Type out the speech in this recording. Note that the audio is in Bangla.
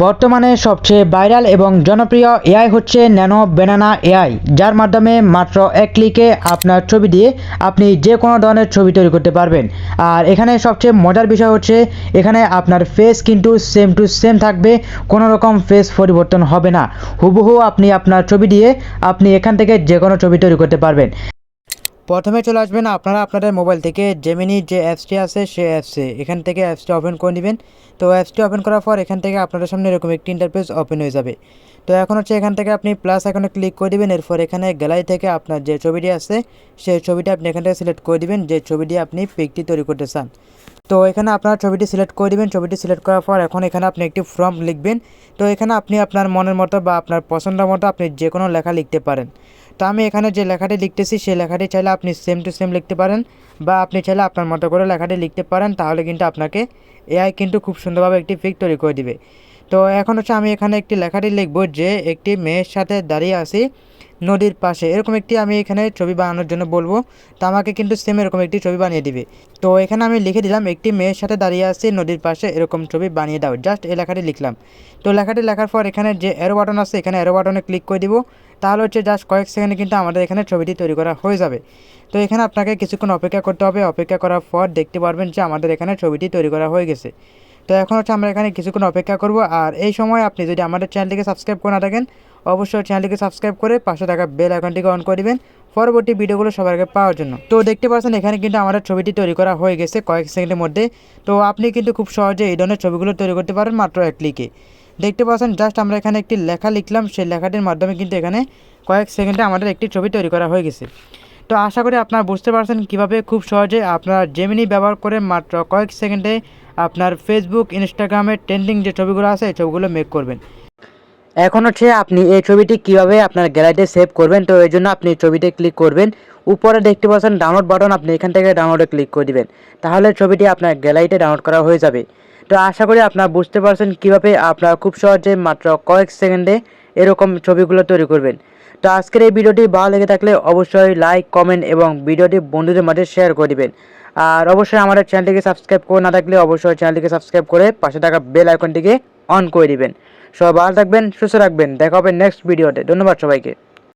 বর্তমানে সবচেয়ে ভাইরাল এবং জনপ্রিয় এআই হচ্ছে ন্যানো বেনানা এআই, যার মাধ্যমে মাত্র এক ক্লিকে আপনার ছবি দিয়ে আপনি যে কোনো ধরনের ছবি তৈরি করতে পারবেন। আর এখানে সবচেয়ে মজার বিষয় হচ্ছে, এখানে আপনার ফেস কিন্তু সেম টু সেম থাকবে, কোনো রকম ফেস পরিবর্তন হবে না। হুবহু আপনি আপনার ছবি দিয়ে আপনি এখান থেকে যে কোনো ছবি তৈরি করতে পারবেন। প্রথমে চলে আসবেন আপনারা আপনাদের মোবাইল থেকে জেমিনি যে অ্যাপসটি আছে সে অ্যাপসে এখান থেকে অ্যাপসটি ওপেন করে নেবেন। তো অ্যাপসটি ওপেন করার পর এখান থেকে আপনাদের সামনে এরকম একটি ইন্টারফেস ওপেন হয়ে যাবে। তো এখন হচ্ছে এখান থেকে আপনি প্লাস এখানে ক্লিক করে দিবেন। এরপর এখানে গ্যালারি থেকে আপনার যে ছবিটি আছে, সেই ছবিটি আপনি এখান থেকে সিলেক্ট করে দিবেন। যে ছবিটি আপনি পিকটি তৈরি করতে চান। তো এখানে আপনার ছবিটি সিলেক্ট করে দিবেন। ছবিটি সিলেক্ট করার পর এখন এখানে আপনি একটি ফর্ম লিখবেন। তো এখানে আপনি আপনার মনের মতো বা আপনার পছন্দ মতো আপনি যে কোনো লেখা লিখতে পারেন। তো আমি এখানে যে লেখাটি লিখতেছি, সেই লেখাটি চাইলে আপনি সেম টু সেম লিখতে পারেন বা আপনি চাইলে আপনার মতো করে লেখাটি লিখতে পারেন, তাহলে কিন্তু আপনাকে এআই কিন্তু খুব সুন্দরভাবে একটি পিক তৈরি করে দিবে। তো এখন হচ্ছে আমি এখানে একটি লেখাটি লিখব যে একটি মেয়ের সাথে দাঁড়িয়ে আছি নদীর পাশে। এরকম একটি আমি এখানে ছবি বানানোর জন্য বলব। তো আমাকে কিন্তু সেম এরকম একটি ছবি বানিয়ে দিবে। তো এখানে আমি লিখে দিলাম, একটি মেয়ের সাথে দাঁড়িয়ে আছি নদীর পাশে, এরকম ছবি বানিয়ে দাও। জাস্ট এই লেখাটি লিখলাম। তো লেখাটি লেখার পর এখানে যে অ্যারো বাটন আছে, এখানে অ্যারো বাটনে ক্লিক করে দিব। তাহলে হচ্ছে জাস্ট কয়েক সেকেন্ডে কিন্তু আমাদের এখানে ছবিটি তৈরি করা হয়ে যাবে। তো এখানে আপনাকে কিছুক্ষণ অপেক্ষা করতে হবে। অপেক্ষা করার পর দেখতে পারবেন যে আমাদের এখানে ছবিটি তৈরি করা হয়ে গেছে। তো এখন হচ্ছে আমরা এখানে কিছুক্ষণ অপেক্ষা করব। আর এই সময় আপনি যদি আমাদের চ্যানেলটিকে সাবস্ক্রাইব করে না থাকেন, অবশ্যই চ্যানেলটিকে সাবস্ক্রাইব করে পাশে থাকা বেল আইকনটিকে অন করে দিবেন পরবর্তী ভিডিওগুলো সবার আগে পাওয়ার জন্য। তো দেখতে পাচ্ছেন এখানে কিন্তু আমাদের ছবিটি তৈরি করা হয়ে গেছে কয়েক সেকেন্ডের মধ্যে। তো আপনি কিন্তু খুব সহজে এই ধরনের ছবিগুলো তৈরি করতে পারেন মাত্র এক ক্লিকে দেখতে পাচ্ছেন জাস্ট আমরা এখানে একটি লেখা লিখলাম, সেই লেখাটির মাধ্যমে কিন্তু এখানে কয়েক সেকেন্ডে আমাদের একটি ছবি তৈরি করা হয়ে গেছে। তো আশা করি আপনারা বুঝতে পারছেন কীভাবে খুব সহজে আপনার জেমিনি ব্যবহার করে মাত্র কয়েক সেকেন্ডে আপনার ফেসবুক ইনস্টাগ্রামে ট্রেন্ডিং যে ছবিগুলো আছে, এই ছবিগুলো মেক করবেন। এখন হচ্ছে আপনি এই ছবিটি কীভাবে আপনার গ্যালারিতে সেভ করবেন, তো এই জন্য আপনি ছবিতে ক্লিক করবেন। উপরে দেখতে পাচ্ছেন ডাউনলোড বাটন আপনি এখান থেকে ডাউনলোডে ক্লিক করে দিবেন। তাহলে ছবিটি আপনার গ্যালারিতে ডাউনলোড করা হয়ে যাবে। তো আশা করি আপনারা বুঝতে পারছেন কীভাবে আপনারা খুব সহজে মাত্র কয়েক সেকেন্ডে এরকম ছবিগুলো তৈরি করবেন। তো আজকের এই ভিডিওটি ভালো লেগে থাকলে অবশ্যই লাইক, কমেন্ট এবং ভিডিওটি বন্ধুদের মাঝে শেয়ার করে দিবেন। আর অবশ্যই আমাদের চ্যানেলটিকে সাবস্ক্রাইব করে না থাকলে অবশ্যই চ্যানেলটিকে সাবস্ক্রাইব করে পাশে থাকা বেল আইকনটিকে অন করে দিবেন। সবাই ভালো থাকবেন, সুস্থ রাখবেন দেখা হবে নেক্সট ভিডিওতে। ধন্যবাদ সবাইকে।